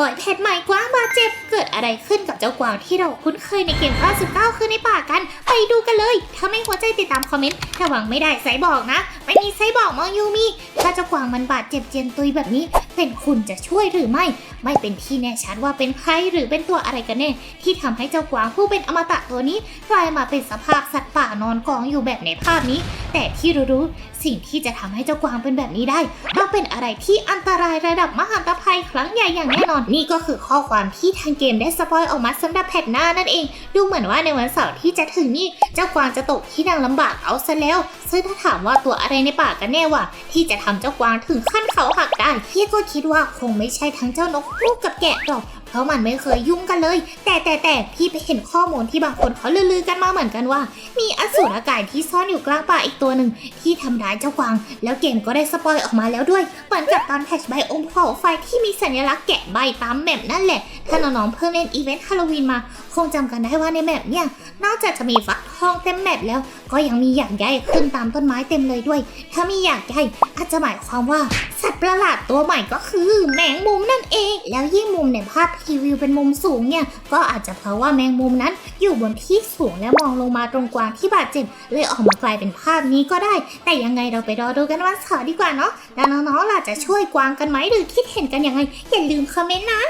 ปอยแพทใหม่กวางบาดเจ็บ เกิดอะไรขึ้นกับเจ้ากวางที่เราคุ้นเคยในเกม99คือในป่ากัน ไปดูกันเลย ถ้าไม่หัวใจติดตามคอมเมนต์ถ้าหวังไม่ได้ไซบอกนะ ไม่มีไซบอกมองยูมีถ้าเจ้ากวางมันบาดเจ็บเจียนตุยแบบนี้ เป็นคุณจะช่วยหรือไม่ ไม่เป็นที่แน่ชัดว่าเป็นใครหรือเป็นตัวอะไรกันแน่ที่ทำให้เจ้ากวางผู้เป็นอมตะตัวนี้กลายมาเป็นสภาพสัตว์ป่านอนกองอยู่แบบในภาพนี้ แต่ที่รู้ๆสิ่งที่จะทำให้เจ้ากวางเป็นแบบนี้ได้ต้องเป็นอะไรที่อันตรายระดับมหันตภัยครั้งใหญ่อย่างแน่นอนนี่ก็คือข้อความที่ทางเกมได้สปอยออกมาสำหรับแพทหน้านั่นเอง ดูเหมือนว่าในวันเสาร์ที่จะถึงนี่เจ้ากวางจะตกที่นางลำบากเอาซะแล้ว ซึ่งถ้าถามว่าตัวอะไรในป่ากันแน่วะที่จะทำเจ้ากวางถึงขั้นเขาหักได้พี่ก็คิดว่าคงไม่ใช่ทั้งเจ้านกฮูกกับแกะหรอก เพราะมันไม่เคยยุ่งกันเลย แต่แต่แต่พี่ไปเห็นข้อมูลที่บางคนเขาลือๆกันมาเหมือนกันว่า มีอสูรอากาศที่ซ่อนอยู่กลางป่าอีกตัวหนึ่งที่ทำร้ายเจ้ากวาง แล้วเกมก็ได้สปอยออกมาแล้วด้วย เหมือนกับตอนแพทชใบองค์ภูเขาไฟที่มีสัญลักษณ์แกะใบตามแมปนั่นแหละ ถ้าน้องๆเพิ่งเล่นอีเวนต์ฮาโลวีนมา คงจำกันได้ว่าในแมปเนี่ย นอกจากจะมีฟักทองเต็มแมปแล้ว ก็ยังมีหยากใยขึ้นตามต้นไม้เต็มเลยด้วย ถ้ามีหยากใยอาจจะหมายความว่าสัตว์ประหลาดตัวใหม่ก็คือแมงมุมนั่นเอง แล้วยิ่งมุมในภาพพรีวิวเป็นมุมสูงเนี่ย ก็อาจจะเพราะว่าแมงมุมนั้นอยู่บนที่สูงและมองลงมาตรงกวางที่บาดเจ็บเลยออกมากลายเป็นภาพนี้ก็ได้ แต่ยังไงเราไปรอดูกันวันเสาร์ดีกว่าเนาะแล้วน้องๆล่ะจะช่วยกวางกันไหมหรือคิดเห็นกันยังไงอย่าลืมคอมเมนต์นะ